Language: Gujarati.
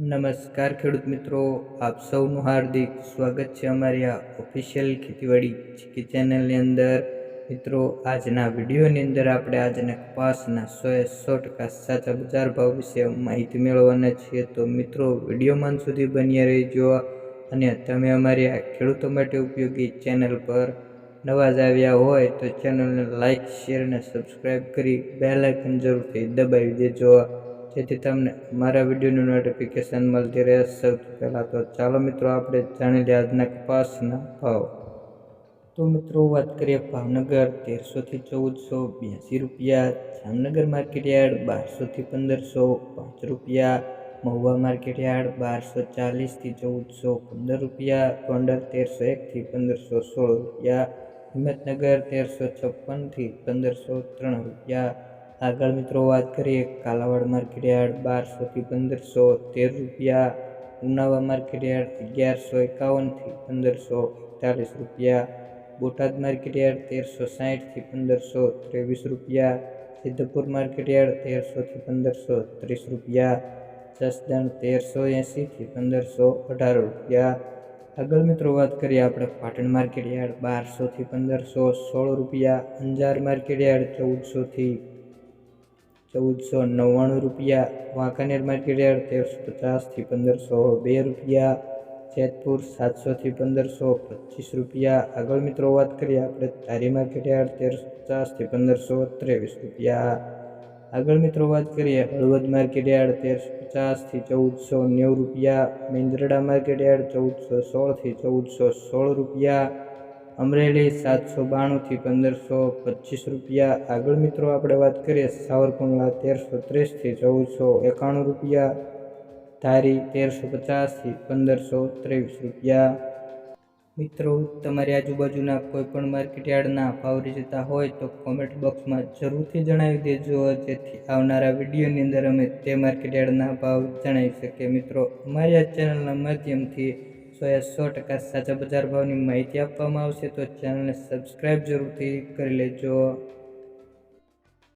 નમસ્કાર ખેડૂત મિત્રો, આપ સૌનું હાર્દિક સ્વાગત છે અમારી આ ઓફિશિયલ ખેતીવાડી ચેનલની અંદર. મિત્રો, આજના વિડીયોની અંદર આપણે આજના કપાસના એ સો ટકા સાચા બજાર ભાવ વિશે માહિતી મેળવવાના છીએ. તો મિત્રો, વિડીયોમાં સુધી બન્યા રહેજો અને તમે અમારી આ ખેડૂતો માટે ઉપયોગી ચેનલ પર નવા જ આવ્યા હોય તો ચેનલને લાઇક શેર અને સબસ્ક્રાઈબ કરી બે લાઇકન જરૂરથી દબાવી દેજો. જેથી તમને મારા વિડીયોનું નોટિફિકેશન મળતી રહે સૌથી પહેલાં તો ચાલો મિત્રો આપણે જાણી લઈએ આજના કપાસના ભાવ. તો મિત્રો વાત કરીએ ભાવનગર તેરસોથી ચૌદસો બ્યાસી રૂપિયા, જામનગર માર્કેટયાર્ડ બારસોથી પંદરસો, પાંચ રૂપિયા, મહુવા માર્કેટયાર્ડ બારસો ચાલીસથી ચૌદસો પંદર રૂપિયા, ગોંડલ તેરસો એકથી પંદરસો સોળ રૂપિયા, હિંમતનગર તેરસો છપ્પનથી પંદરસો ત્રણ રૂપિયા આગળ મિત્રો વાત કરીએ, કાલાવાડ માર્કેટયાર્ડ બારસોથી પંદરસો તેર રૂપિયા, ઉનાવા માર્કેટયાર્ડ અગિયારસો એકાવનથી પંદરસો એકતાલીસ રૂપિયા, બોટાદ માર્કેટયાર્ડ તેરસો સાહીઠથી પંદરસો ત્રેવીસ રૂપિયા, સિદ્ધપુર માર્કેટયાર્ડ તેરસોથી પંદરસો ત્રીસ રૂપિયા, જસદણ તેરસો એંસીથી પંદરસો અઢાર રૂપિયા. આગળ મિત્રો વાત કરીએ આપણે પાટણ માર્કેટયાર્ડ બારસોથી પંદરસો સોળ રૂપિયા, અંજાર માર્કેટયાર્ડ ચૌદસોથી ચૌદસો નવ્વાણું રૂપિયા, વાંકાનેર માર્કેટયાર્ડ તેરસો પચાસથી પંદરસો બે રૂપિયા, જેતપુર સાતસોથી પંદરસો પચીસ રૂપિયા. આગળ મિત્રો વાત કરીએ આપણે ધારી માર્કેટયાર્ડ તેરસો પચાસથી પંદરસો ત્રેવીસ રૂપિયા. આગળ મિત્રો વાત કરીએ હળવદ માર્કેટયાર્ડ તેરસો પચાસથી ચૌદસો નેવું રૂપિયા. મેંદરડા માર્કેટયાર્ડ ચૌદસો સોળથી ચૌદસો સોળ રૂપિયા. અમરેલી સાતસો બાણુંથી પંદરસો પચીસ રૂપિયા. આગળ મિત્રો આપણે વાત કરીએ સાવરકુંડલા તેરસો ત્રીસથી ચૌદસો એકાણું રૂપિયા. ધારી તેરસો પચાસથી પંદરસો ત્રેવીસ રૂપિયા. મિત્રો, તમારી આજુબાજુના કોઈપણ માર્કેટયાર્ડના ભાવ જતા હોય તો કોમેન્ટ બોક્સમાં જરૂરથી જણાવી દેજો. જેથી આવનારા વિડીયોની અંદર અમે તે માર્કેટયાર્ડના ભાવ જણાવી શકીએ. મિત્રો, અમારી આ ચેનલના માધ્યમથી સો એ સો ટકા સાચા બજાર ભાવની માહિતી આપવામાં આવશે તો ચેનલને સબસ્ક્રાઈબ જરૂરથી કરી લેજો.